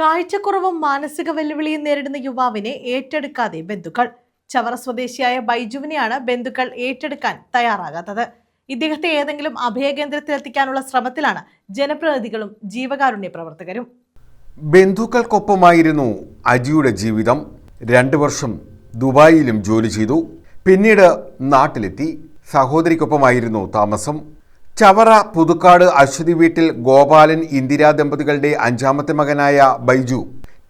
കാഴ്ചക്കുറവും മാനസിക വെല്ലുവിളിയും നേരിടുന്ന യുവാവിനെ ഏറ്റെടുക്കാതെ ബന്ധുക്കൾ. ചവറ സ്വദേശിയായ ബൈജുവിനെയാണ് ബന്ധുക്കൾ ഏറ്റെടുക്കാൻ തയ്യാറാകാത്തത്. ഇദ്ദേഹത്തെ ഏതെങ്കിലും അഭയകേന്ദ്രത്തിൽ എത്തിക്കാനുള്ള ശ്രമത്തിലാണ് ജനപ്രതിനിധികളും ജീവകാരുണ്യ പ്രവർത്തകരും. ബന്ധുക്കൾക്കൊപ്പമായിരുന്നു അജിയുടെ ജീവിതം. രണ്ട് വർഷം ദുബായിലും ജോലി ചെയ്തു. പിന്നീട് നാട്ടിലെത്തി. സഹോദരിക്കൊപ്പമായിരുന്നു താമസം. ചവറ പുതുക്കാട് അശ്വതി വീട്ടിൽ ഗോപാലൻ ഇന്ദിരാ ദമ്പതികളുടെ അഞ്ചാമത്തെ മകനായ ബൈജു.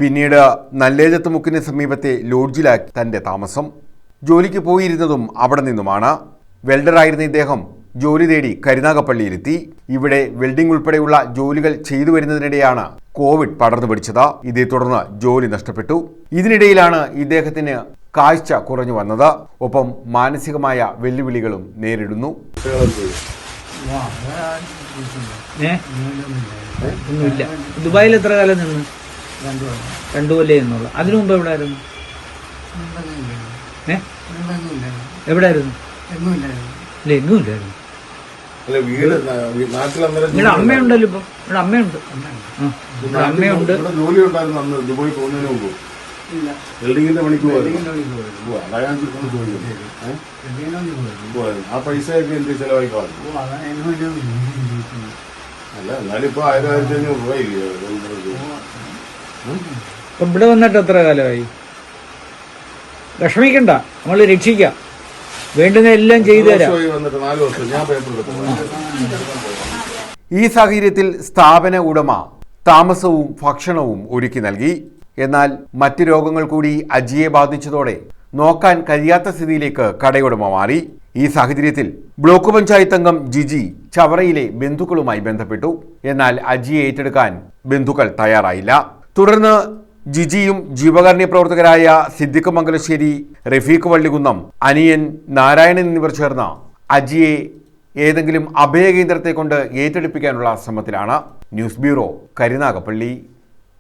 പിന്നീട് നല്ലേജത്ത് മുക്കിന് സമീപത്തെ ലോഡ്ജിലാക്കി തന്റെ താമസം. ജോലിക്ക് പോയിരുന്നതും അവിടെ നിന്നുമാണ്. വെൽഡറായിരുന്ന ഇദ്ദേഹം ജോലി തേടി കരുനാഗപ്പള്ളിയിലെത്തി. ഇവിടെ വെൽഡിംഗ് ഉൾപ്പെടെയുള്ള ജോലികൾ ചെയ്തു വരുന്നതിനിടെയാണ് കോവിഡ് പടർന്നു പിടിച്ചത്. ഇതേ തുടർന്ന് ജോലി നഷ്ടപ്പെട്ടു. ഇതിനിടയിലാണ് ഇദ്ദേഹത്തിന് കാഴ്ച കുറഞ്ഞു വന്നത്. ഒപ്പം മാനസികമായ വെല്ലുവിളികളും നേരിടുന്നു. ഒന്നുമില്ല. ദുബായിൽ എത്ര കാലം നിന്ന്? രണ്ടു കൊല്ലേ നിന്നുള്ളൂ. അതിനു മുമ്പ് എവിടെ ആയിരുന്നു എവിടെ ആയിരുന്നു ഇല്ല എങ്ങും ഇല്ലായിരുന്നു. നിങ്ങളുടെ അമ്മയുണ്ടല്ലോ ഇപ്പൊ. നിങ്ങളുടെ അമ്മയുണ്ട്. അമ്മയുണ്ട്. ജോലി ഉണ്ടായിരുന്നു ദുബായി പോകുന്നതിന് മുമ്പ്. ബിൽഡിങ്ങിന്റെ പണിക്ക് പോയിരുന്നു ഓ, അതാ ഞാൻ ചോദിക്കുന്നത് ചോദിക്കുന്നത്. ഏ? പോയിരുന്നു. ആ പൈസയൊക്കെ എന്ത് അല്ല എന്നാലും ഇപ്പൊ ആയിരം ആയിരത്തി അഞ്ഞൂറ് രൂപയില്ലേ ഇപ്പൊ ഇവിടെ വന്നിട്ട് എത്ര കാലമായി? വിഷമിക്കണ്ട. നമ്മൾ രക്ഷിക്കാം. വേണ്ടുന്ന എല്ലാം ചെയ്തു തരാം. വന്നിട്ട്? നാല് വർഷം. ഞാൻ പേപ്പർ ഈ സാഹചര്യത്തിൽ സ്ഥാപന ഉടമ താമസവും ഭക്ഷണവും ഒരുക്കി നൽകി. എന്നാൽ മറ്റ് രോഗങ്ങൾ കൂടി അജിയെ ബാധിച്ചതോടെ നോക്കാൻ കഴിയാത്ത സ്ഥിതിയിലേക്ക് കടയുടമ മാറി. ഈ സാഹചര്യത്തിൽ ബ്ലോക്ക് പഞ്ചായത്ത് അംഗം ജിജി ചവറയിലെ ബന്ധുക്കളുമായി ബന്ധപ്പെട്ടു. എന്നാൽ അജിയെ ഏറ്റെടുക്കാൻ ബന്ധുക്കൾ തയ്യാറായില്ല. തുടർന്ന് ജിജിയും ജീവകാരുണ്യ പ്രവർത്തകരായ സിദ്ദിഖ് മംഗലശ്ശേരി റഫീഖ് വള്ളികുന്നം അനിയൻ നാരായണൻ എന്നിവർ ചേർന്ന് അജിയെ ഏതെങ്കിലും അഭയകേന്ദ്രത്തെ കൊണ്ട് ഏറ്റെടുപ്പിക്കാനുള്ള ശ്രമത്തിലാണ്. News bureau Karunagappally.